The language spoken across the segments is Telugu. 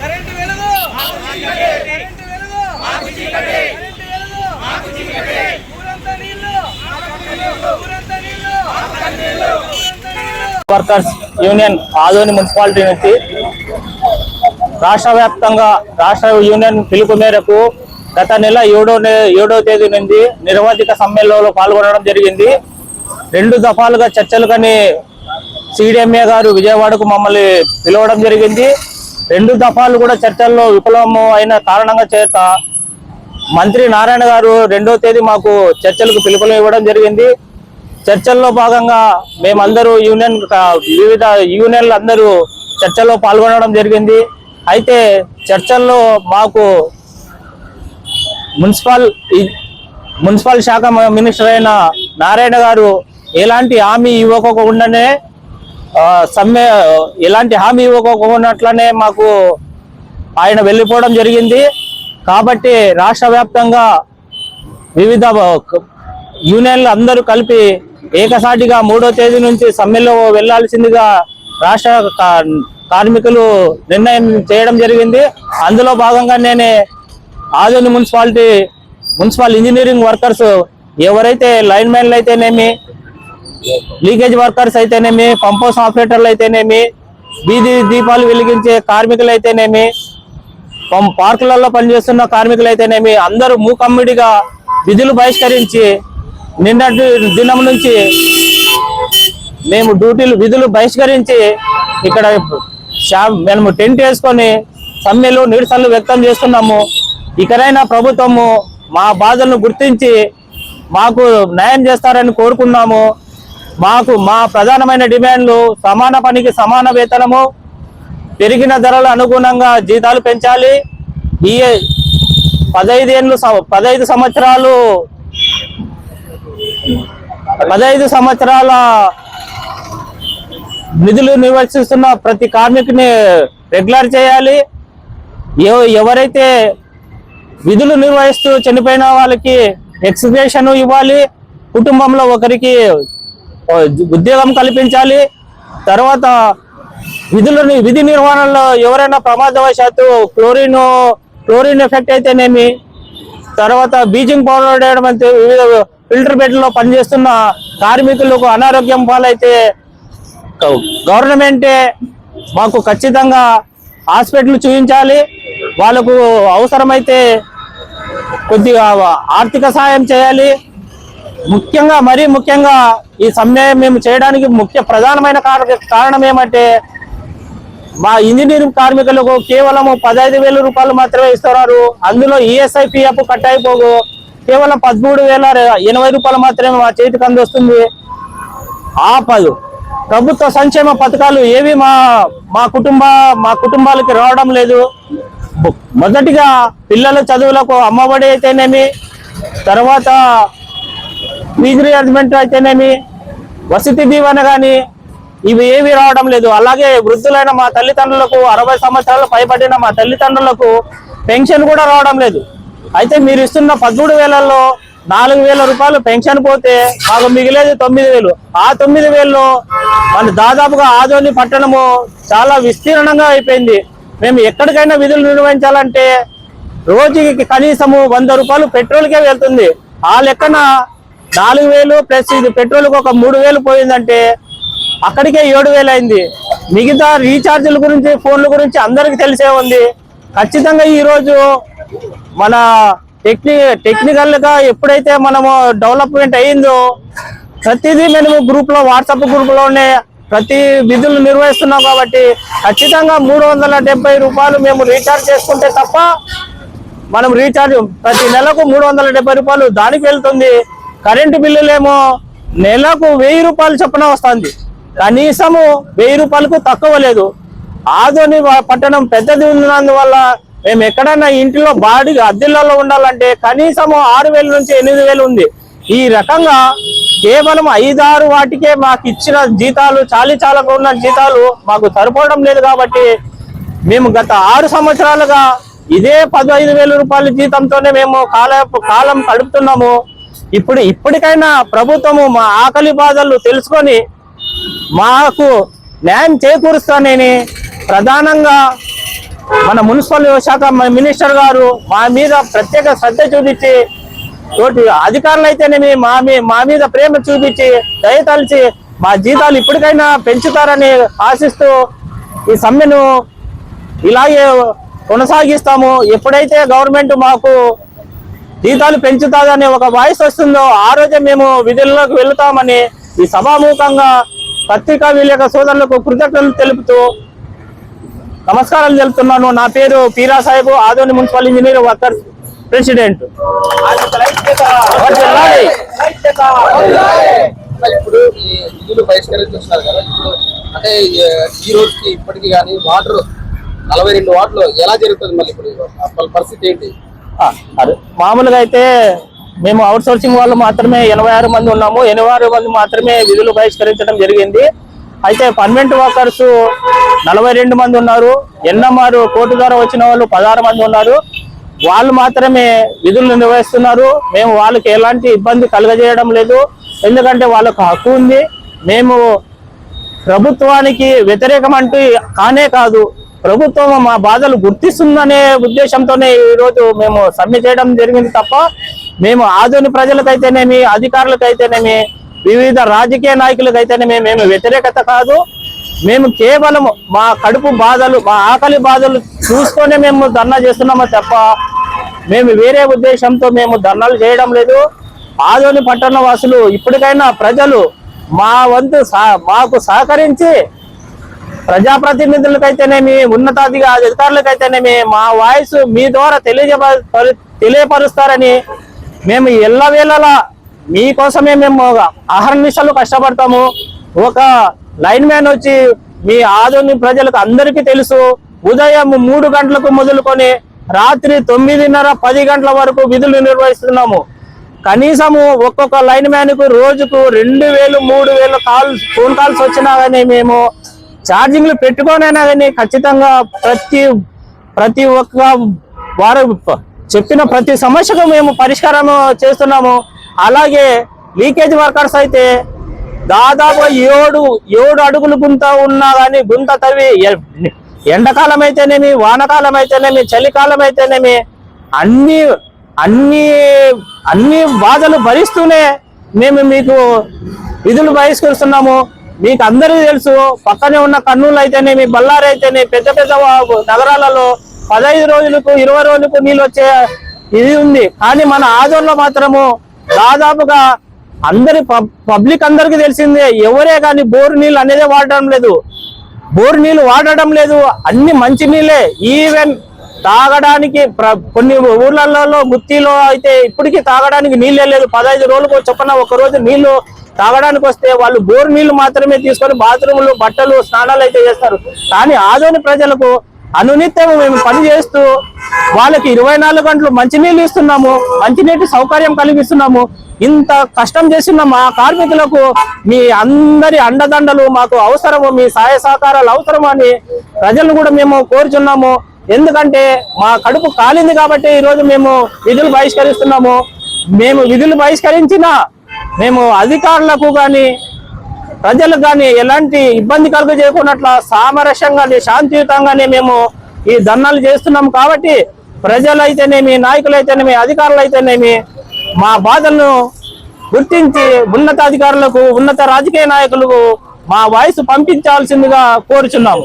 కరెంటు వెలుగు. కరెంటు వెలుగు. కరెంటు వెలుగు. ఊరంతా నీళ్ళు. ఊరంతా నీళ్ళు. ఊరంతా నీళ్ళు. వర్కర్స్ యూనియన్ ఆదోని మున్సిపాలిటీ నుంచి రాష్ట్ర వ్యాప్తంగా రాష్ట్ర యూనియన్ పిలుపు మేరకు గత నెల ఏడో ఏడో తేదీ నుండి నిరవధిక సమ్మేళనంలో పాల్గొనడం జరిగింది. రెండు దఫాలుగా చర్చలు కానీ సిడిఎంఏ గారు విజయవాడకు మమ్మల్ని పిలవడం జరిగింది. రెండు దఫాలు కూడా చర్చల్లో విఫలము అయిన కారణంగా చేత మంత్రి నారాయణ గారు రెండో తేదీ మాకు చర్చలకు పిలుపులు ఇవ్వడం జరిగింది. చర్చల్లో భాగంగా మేమందరూ యూనియన్ వివిధ యూనియన్లు అందరూ చర్చల్లో పాల్గొనడం జరిగింది. అయితే చర్చల్లో మాకు మున్సిపల్ మున్సిపల్ శాఖ మినిస్టర్ అయిన నారాయణ గారు ఎలాంటి హామీ ఇవ్వకుండానే సమ్మె ఎలాంటి హామీ ఇవ్వకపోయినట్లనే మాకు ఆయన వెళ్ళిపోవడం జరిగింది. కాబట్టి రాష్ట్ర వ్యాప్తంగా వివిధ యూనియన్లు అందరూ కలిపి ఏకసాటిగా మూడో తేదీ నుంచి సమ్మెలో వెళ్ళాల్సిందిగా రాష్ట్ర కార్మికులు నిర్ణయం చేయడం జరిగింది. అందులో భాగంగా నేనే Adoni municipality municipal engineering workers ఎవరైతే లైన్ మ్యాన్లు అయితేనేమి లీకేజ్ వర్కర్స్ అయితేనేమి పంప్ హౌస్ ఆపరేటర్లు అయితేనేమి బీది దీపాలు వెలిగించే కార్మికులు అయితేనేమి పం- పార్కులలో పనిచేస్తున్న కార్మికులు అయితేనేమి అందరూ మూకమ్మిడిగా విధులు బహిష్కరించి నిన్నటి దినం నుంచి మేము డ్యూటీలు విధులు బహిష్కరించి ఇక్కడ మేము టెంట్ వేసుకొని సమ్మెలు నిరసనలు వ్యక్తం చేస్తున్నాము. ఇకనైనా ప్రభుత్వము మా బాధలను గుర్తించి మాకు న్యాయం చేస్తారని కోరుకున్నాము. మాకు మా ప్రధానమైన డిమాండ్లు సమాన పనికి సమాన వేతనము పెరిగిన ధరల అనుగుణంగా జీతాలు పెంచాలి. ఈ పదహైదు ఏళ్ళు సం- సంవత్సరాలు పదైదు సంవత్సరాల నిధులు నివసిస్తున్న ప్రతి కార్మికుని రెగ్యులర్ చేయాలి. ఎవరైతే విధులు నిర్వహిస్తూ చనిపోయిన వాళ్ళకి ఎక్స్ప్రెషన్ ఇవ్వాలి. కుటుంబంలో ఒకరికి ఉద్యోగం కల్పించాలి. తర్వాత విధులని విధి నిర్వహణలో ఎవరైనా ప్రమాదవశాత్తు క్లోరిన్ క్లోరిన్ ఎఫెక్ట్ అయితేనేమి తర్వాత బీచింగ్ పౌడర్ వేయడం అంటే వివిధ ఫిల్టర్ బెడ్లో పనిచేస్తున్న కార్మికులకు అనారోగ్యం పాలైతే గవర్నమెంటే మాకు ఖచ్చితంగా హాస్పిటల్ చూపించాలి వాళ్ళకు అవసరమైతే కొద్దిగా ఆర్థిక సాయం చేయాలి. ముఖ్యంగా మరీ ముఖ్యంగా ఈ సమ్మె మేము చేయడానికి ముఖ్య ప్రధానమైన కారణం ఏమంటే మా ఇంజనీరింగ్ కార్మికులకు కేవలం పదహైదు వేల రూపాయలు మాత్రమే ఇస్తున్నారు. అందులో ఈఎస్ఐ పిఎఫ్ కట్ అయిపోగు కేవలం పదమూడు వేల ఎనభై రూపాయలు మాత్రమే మా చేతికి అందొస్తుంది. ఆ పదు ప్రభుత్వ సంక్షేమ పథకాలు ఏవి మా మా కుటుంబ మా కుటుంబాలకి రావడం లేదు. మొదటిగా పిల్లల చదువులకు అమ్మఒడి అయితేనేమి తర్వాత ఫీజు రియార్జ్మెంట్ అయితేనేమి వసతి దీవెన కానీ ఇవి ఏవి రావడం లేదు. అలాగే వృద్ధులైన మా తల్లిదండ్రులకు అరవై సంవత్సరాలు పైబడిన మా తల్లిదండ్రులకు పెన్షన్ కూడా రావడం లేదు. అయితే మీరు ఇస్తున్న పదమూడు వేలలో నాలుగు వేల రూపాయలు పెన్షన్ పోతే మాకు మిగిలేదు తొమ్మిది వేలు. ఆ తొమ్మిది వేలలో మన దాదాపుగా ఆదోని పట్టణము చాలా విస్తీర్ణంగా అయిపోయింది. మేము ఎక్కడికైనా విధులు నిర్వహించాలంటే రోజుకి కనీసము వంద రూపాయలు పెట్రోల్కే వెళ్తుంది. ఆ లెక్కన నాలుగు వేలు ప్లస్ ఇది పెట్రోల్కి ఒక మూడు వేలు పోయిందంటే అక్కడికే ఏడు వేలు అయింది. మిగతా రీఛార్జీల గురించి ఫోన్ల గురించి అందరికి తెలిసే ఉంది. ఖచ్చితంగా ఈరోజు మన టెక్ని టెక్నికల్గా ఎప్పుడైతే మనము డెవలప్మెంట్ అయిందో ప్రతిదీ మేము గ్రూప్లో వాట్సాప్ గ్రూప్లోనే ప్రతి విధులు నిర్వహిస్తున్నాం కాబట్టి ఖచ్చితంగా మూడు వందల డెబ్బై రూపాయలు మేము రీఛార్జ్ చేసుకుంటే తప్ప మనం రీఛార్జ్ ప్రతి నెలకు మూడు వందల డెబ్బై రూపాయలు దానికి వెళ్తుంది. కరెంటు బిల్లులేమో నెలకు వెయ్యి రూపాయలు చొప్పున వస్తుంది. కనీసము వెయ్యి రూపాయలకు తక్కువ లేదు. ఆదోని పట్టణం పెద్దది ఉన్నందువల్ల మేము ఎక్కడైనా ఇంటిలో బాడీగా అద్దెలలో ఉండాలంటే కనీసము ఆరు వేల నుంచి ఎనిమిది వేలు ఉంది. ఈ రకంగా కేవలం ఐదారు వాటికే మాకు ఇచ్చిన జీతాలు చాలీ చాలకు ఉన్న జీతాలు మాకు సరిపోవడం లేదు కాబట్టి మేము గత ఆరు సంవత్సరాలుగా ఇదే పదహైదు వేల రూపాయల జీతంతోనే మేము కాల కాలం గడుపుతున్నాము. ఇప్పుడు ఇప్పటికైనా ప్రభుత్వము మా ఆకలి బాధలు తెలుసుకొని మాకు న్యాయం చేకూరుస్తానని ప్రధానంగా మన మున్సిపల్ శాఖ మినిస్టర్ గారు మా మీద ప్రత్యేక శ్రద్ధ చూపించి తోటి అధికారులు అయితేనేమి మా మీ మా మీద ప్రేమ చూపించి దయతలిచి మా జీతాలు ఇప్పటికైనా పెంచుతారని ఆశిస్తూ ఈ సమ్మెను ఇలాగే కొనసాగిస్తాము. ఎప్పుడైతే గవర్నమెంట్ మాకు జీతాలు పెంచుతాదని ఒక వాయిస్ వస్తుందో ఆ రోజే మేము విధుల్లోకి వెళుతామని ఈ సభాముఖంగా పత్రికా విలేక సోదరులకు కృతజ్ఞతలు తెలుపుతూ నమస్కారాలు తెలుపుతున్నాను. నా పేరు Peera Saheb Adoni municipal engineer workers president. ఇప్పుడు కదా అంటే ఈ- ఈ రోజుకి ఇప్పటికి కానీ వాటర్ నలభై రెండు ఎలా జరుగుతుంది మళ్ళీ ఇప్పుడు? పరిస్థితి ఏంటి? అదే. మామూలుగా అయితే మేము అవుట్ సోర్సింగ్ వాళ్ళు మాత్రమే ఎనభై ఆరు మంది ఉన్నాము. ఎనభై ఆరు మంది మాత్రమే విధులు బహిష్కరించడం జరిగింది. అయితే పర్మనెంట్ వర్కర్స్ నలభై రెండు మంది ఉన్నారు. ఎన్ఎంఆర్ కోర్టు ద్వారా వచ్చిన వాళ్ళు పదహారు మంది ఉన్నారు. వాళ్ళు మాత్రమే విధులు నిర్వహిస్తున్నారు. మేము వాళ్ళకి ఎలాంటి ఇబ్బంది కలగజేయడం లేదు. ఎందుకంటే వాళ్ళకు హక్కు ఉంది. మేము ప్రభుత్వానికి వ్యతిరేకం అంటూ కానే కాదు. ప్రభుత్వం మా బాధలు గుర్తిస్తుందనే ఉద్దేశంతోనే ఈరోజు మేము సమ్మె చేయడం జరిగింది తప్ప మేము ఆధునిక ప్రజలకైతేనేమి అధికారులకైతేనేమి వివిధ రాజకీయ నాయకులకైతేనేమి మేము వ్యతిరేకత కాదు. మేము కేవలం మా కడుపు బాధలు మా ఆకలి బాధలు చూసుకొనే మేము ధర్నా చేస్తున్నామో తప్ప మేము వేరే ఉద్దేశంతో మేము ధర్నాలు చేయడం లేదు. ఆదోని పట్టణ వాసులు ఇప్పటికైనా ప్రజలు మా వంతు సహ- మాకు సహకరించి ప్రజాప్రతినిధులకైతేనేమి ఉన్నతాధిక అధికారులకైతేనేమి మా వాయిస్ మీ ద్వారా తెలియజే తెలియపరుస్తారని మేము ఎల్లవేళలా మీకోసమే మేము అహర్నిశలు కష్టపడతాము. ఒక లైన్ మ్యాన్ వచ్చి మీ ఆదోని ప్రజలకు అందరికీ తెలుసు. ఉదయం మూడు గంటలకు మొదలుకొని రాత్రి తొమ్మిదిన్నర పది గంటల వరకు విధులు నిర్వహిస్తున్నాము. కనీసము ఒక్కొక్క లైన్ మ్యాన్కు రోజుకు రెండు వేలు మూడు వేలు కాల్స్ ఫోన్ కాల్స్ వచ్చినా కానీ మేము ఛార్జింగ్లు పెట్టుకోనైనా కానీ ఖచ్చితంగా ప్రతి ప్రతి ఒక్క వారు చెప్పిన ప్రతి సమస్యకు మేము పరిష్కారం చేస్తున్నాము. అలాగే లీకేజ్ వర్కర్స్ అయితే దాదాపు ఏడు ఏడు అడుగులు గుంత ఉన్నా కానీ గుంత తవ్వి ఎండాకాలం అయితేనేమి వానకాలం అయితేనేమి చలికాలం అయితేనేమి అన్ని అన్ని అన్ని బాధలు భరిస్తూనే మేము మీకు విధులు బహిష్కరిస్తున్నాము. మీకు అందరికీ తెలుసు పక్కనే ఉన్న కర్నూలు అయితేనేమి బళ్ళారి అయితేనే పెద్ద పెద్ద నగరాలలో పదహైదు రోజులకు ఇరవై రోజులకు నీళ్ళు వచ్చే ఇది ఉంది. కానీ మన ఆదోన్లో మాత్రము దాదాపుగా అందరి పబ్- పబ్లిక్ అందరికీ తెలిసిందే. ఎవరే కానీ బోరు నీళ్ళు అనేదే వాడడం లేదు. బోరు నీళ్ళు వాడడం లేదు. అన్ని మంచి నీళ్ళే. ఈవెన్ తాగడానికి ప్ర- కొన్ని ఊర్లలో ముత్తిలో అయితే ఇప్పటికీ తాగడానికి నీళ్ళే లేదు. పదహైదు రోజులకు చొప్పున ఒక రోజు నీళ్ళు తాగడానికి వస్తే వాళ్ళు బోరు నీళ్ళు మాత్రమే తీసుకొని బాత్రూములు బట్టలు స్నానాలు అయితే చేస్తారు. కానీ ఆదోని ప్రజలకు అనునిత్యం మేము పని చేస్తూ వాళ్ళకి ఇరవై నాలుగు గంటలు మంచినీళ్ళు ఇస్తున్నాము మంచినీటి సౌకర్యం కలిగిస్తున్నాము. ఇంత కష్టం చేస్తున్న మా కార్మికులకు మీ అందరి అండదండలు మాకు అవసరము మీ సహాయ సహకారాలు అవసరమని అని ప్రజలను కూడా మేము కోరుచున్నాము. ఎందుకంటే మా కడుపు కాలింది కాబట్టి ఈరోజు మేము విధులు బహిష్కరిస్తున్నాము. మేము విధులు బహిష్కరించిన మేము అధికారులకు కానీ ప్రజలకు కానీ ఎలాంటి ఇబ్బంది కలుగు చేయకున్నట్ల సామరస్యంగా శాంతియుతంగానే మేము ఈ ధర్నాలు చేస్తున్నాం కాబట్టి ప్రజలైతేనేమి నాయకులైతేనేమి అధికారులు అయితేనేమి మా బాధలను గుర్తించి ఉన్నతాధికారులకు ఉన్నత రాజకీయ నాయకులకు మా వాయిస్ పంపించాల్సిందిగా కోరుచున్నాము.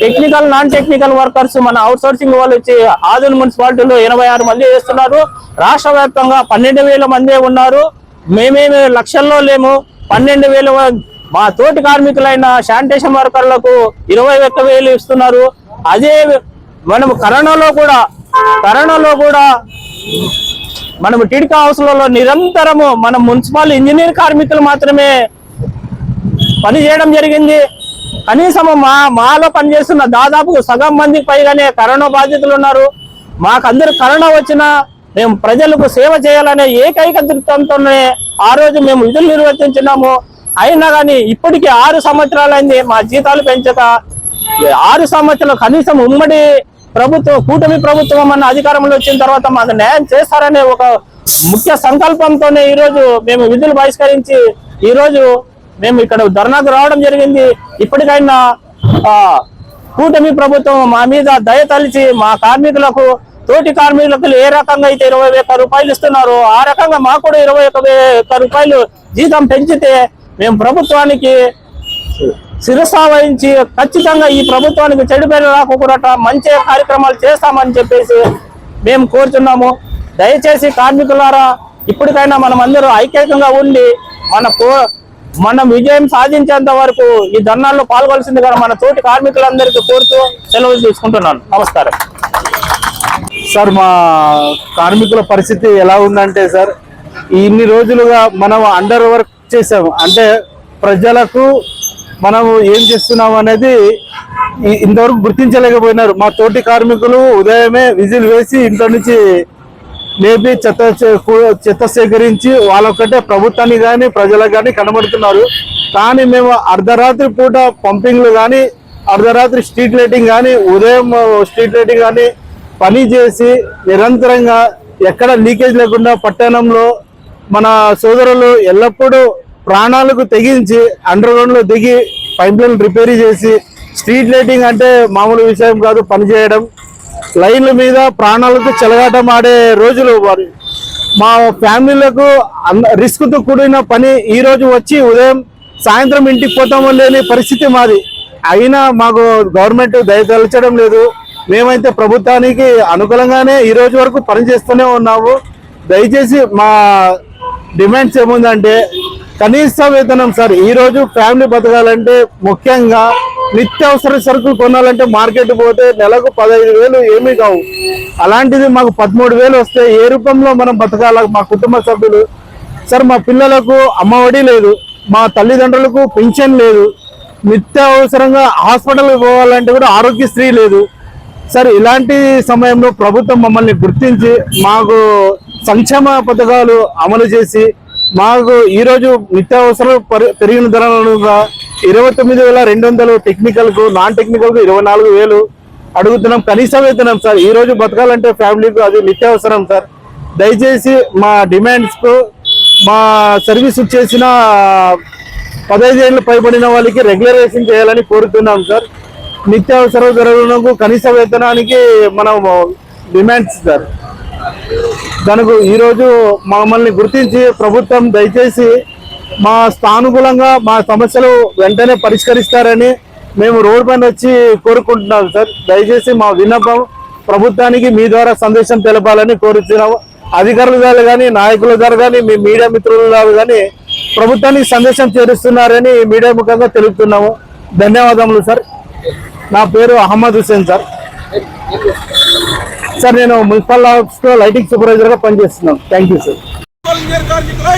టెక్నికల్ నాన్ టెక్నికల్ వర్కర్స్ మన అవుట్ సోర్సింగ్ వాళ్ళు వచ్చి ఆదిల్ మున్సిపాలిటీలో ఎనభై ఆరు మంది చేస్తున్నారు. రాష్ట్ర వ్యాప్తంగా పన్నెండు వేల మందే ఉన్నారు. మేమేమి లక్షల్లో లేము. పన్నెండు వేలు మా తోటి కార్మికులైన శానిటేషన్ వర్కర్లకు ఇరవై ఒక్క వేలు ఇస్తున్నారు. అదే మనం కరోనాలో కూడా కరోనాలో కూడా మనం టిడికా హౌస్లలో నిరంతరము మన మున్సిపల్ ఇంజనీర్ కార్మికులు మాత్రమే పని చేయడం జరిగింది. కనీసం మా మాలో పనిచేస్తున్న దాదాపు సగం మందికి పైగానే కరోనా బాధితులు ఉన్నారు. మాకందరు కరోనా వచ్చినా మేము ప్రజలకు సేవ చేయాలనే ఏకైక దృక్పథంతోనే ఆ రోజు మేము విధులు నిర్వర్తించినాము అయినా కానీ ఇప్పటికి ఆరు సంవత్సరాలైంది మా జీతాలు పెంచక ఆరు సంవత్సరాలు కనీసం ఉమ్మడి ప్రభుత్వం కూటమి ప్రభుత్వం అన్న అధికారంలో వచ్చిన తర్వాత మాకు న్యాయం చేస్తారనే ఒక ముఖ్య సంకల్పంతోనే ఈ రోజు మేము విధులు బహిష్కరించి ఈరోజు మేము ఇక్కడ ధర్నాకు రావడం జరిగింది. ఇప్పటికైనా కూటమి ప్రభుత్వం మా మీద దయ తలిచి మా కార్మికులకు తోటి కార్మికులకు ఏ రకంగా అయితే ఇరవై ఒక్క రూపాయలు ఇస్తున్నారో ఆ రకంగా మాకు కూడా ఇరవై ఒక్క రూపాయలు జీతం పెంచితే మేము ప్రభుత్వానికి శిరసా వహించి ఖచ్చితంగా ఈ ప్రభుత్వానికి చెడు పేరు రాకుండా మంచి కార్యక్రమాలు చేస్తామని చెప్పేసి మేము కోరుతున్నాము దయచేసి కార్మికులారా ఇప్పటికైనా మనం అందరూ ఐక్యంగా ఉండి మన కో మనం విజయం సాధించేంత వరకు ఈ ధర్నాల్లో పాల్గొల్సిందిగా మన తోటి కార్మికులందరికీ కోరుతూ సెలవు తీసుకుంటున్నాను. నమస్కారం. సార్ మా కార్మికుల పరిస్థితి ఎలా ఉందంటే సార్ ఇన్ని రోజులుగా మనం అండర్ వర్క్ చేసాము అంటే ప్రజలకు మనము ఏం చేస్తున్నాం అనేది ఇంతవరకు గుర్తించలేకపోయినారు. మా తోటి కార్మికులు ఉదయమే విజిల్ వేసి ఇంట్లో నుంచి లేపి చెత్త చెత్త సేకరించి వాళ్ళొక్కటే ప్రభుత్వాన్ని కానీ ప్రజలకు కానీ కనబడుతున్నారు. కానీ మేము అర్ధరాత్రి పూట పంపింగ్లు కానీ అర్ధరాత్రి స్ట్రీట్ లైటింగ్ కానీ ఉదయం స్ట్రీట్ లైటింగ్ కానీ పని చేసి నిరంతరంగా ఎక్కడ లీకేజ్ లేకుండా పట్టణంలో మన సోదరులు ఎల్లప్పుడూ ప్రాణాలకు తెగించి అండర్ గ్రౌండ్లో దిగి పైప్లైన్ రిపేర్ చేసి స్ట్రీట్ లైటింగ్ అంటే మామూలు విషయం కాదు పనిచేయడం లైన్ల మీద ప్రాణాలకు చెలగాటం ఆడే రోజులు వారి మా ఫ్యామిలీలకు రిస్క్ రిస్క్తో కూడిన పని ఈరోజు వచ్చి ఉదయం సాయంత్రం ఇంటికి పోతామో లేని పరిస్థితి మాది. అయినా మాకు గవర్నమెంట్ దయతలచడం లేదు. మేమైతే ప్రభుత్వానికి అనుకూలంగానే ఈ రోజు వరకు పనిచేస్తూనే ఉన్నాము. దయచేసి మా డిమాండ్స్ ఏముందంటే కనీస వేతనం సార్ ఈరోజు ఫ్యామిలీ బతకాలంటే ముఖ్యంగా నిత్యావసర సరుకులు కొనాలంటే మార్కెట్ పోతే నెలకు పదహైదు వేలు ఏమీ కావు. అలాంటిది మాకు పదమూడు వేలు వస్తే ఏ రూపంలో మనం బతకాల మా కుటుంబ సభ్యులు? సార్ మా పిల్లలకు అమ్మఒడి లేదు మా తల్లిదండ్రులకు పింఛన్ లేదు నిత్యావసరంగా హాస్పిటల్కి పోవాలంటే కూడా ఆరోగ్యశ్రీ లేదు. సార్ ఇలాంటి సమయంలో ప్రభుత్వం మమ్మల్ని గుర్తించి మాకు సంక్షేమ పథకాలు అమలు చేసి మాకు ఈరోజు నిత్యావసర పెరిగిన ధరలుగా ఇరవై తొమ్మిది వేల రెండు వందలు టెక్నికల్కు నాన్ టెక్నికల్కు ఇరవై నాలుగు వేలు అడుగుతున్నాం. కనీస వేతనం సార్ ఈరోజు బతకాలంటే ఫ్యామిలీకి అది నిత్యావసరం సార్. దయచేసి మా డిమాండ్స్కు మా సర్వీస్ చేసిన పదహైదు ఏళ్ళు పైబడిన వాళ్ళకి రెగ్యులరైజేషన్ చేయాలని కోరుతున్నాం సార్. నిత్యావసర ధరలకు కనీస వేతనానికి మనం డిమాండ్స్ సార్. దానికి ఈరోజు మమ్మల్ని గుర్తించి ప్రభుత్వం దయచేసి మా స్థానుకూలంగా మా సమస్యలు వెంటనే పరిష్కరిస్తారని మేము రోడ్ పైన వచ్చి కోరుకుంటున్నాం సార్. దయచేసి మా విన్నపం ప్రభుత్వానికి మీ ద్వారా సందేశం తెలపాలని కోరుతున్నాము అధికారుల ద్వారా కానీ నాయకుల ద్వారా కానీ మీ మీడియా మిత్రుల ద్వారా కానీ ప్రభుత్వానికి సందేశం చేరుస్తున్నారని మీడియా ముఖంగా తెలుపుతున్నాము. ధన్యవాదములు సార్. నా పేరు అహ్మద్ హుసేన్ సార్. సార్ నేను మున్సిపల్ ఆఫీస్లో లైటింగ్ సూపర్వైజర్గా పనిచేస్తున్నాను. Thank you sir. స్పంజర్ కార్మికుల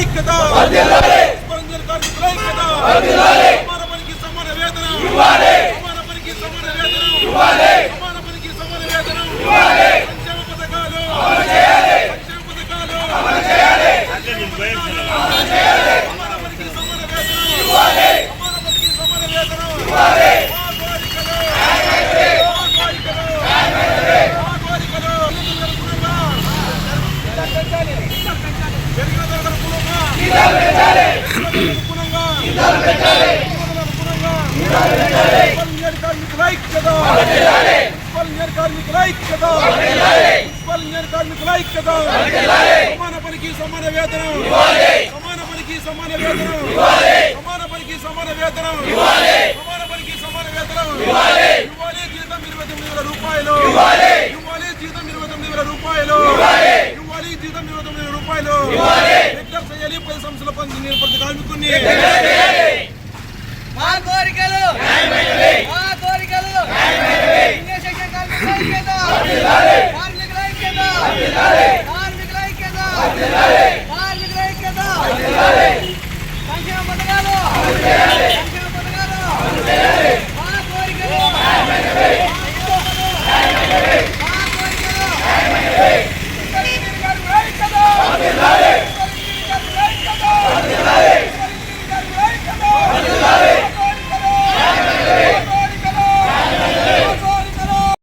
సమాన పనికి సమాన వేతనం. సమాన సమాన వేతనం. సమాన పనికి సమాన సమాన వేతనం. ఇవ్వాలి జీతం ఇరవై తొమ్మిది రూపాయలు. ఇవ్వాలి జీతం ఇరవై తొమ్మిది రూపాయలు. ఇవ్వాలి జీతం ఇరవై రూపాయలు. విజ్ఞప్తి చేయాలి. పది సంవత్సరాల పని నిలబడి కార్మికుడిని మా కోరికలు. మా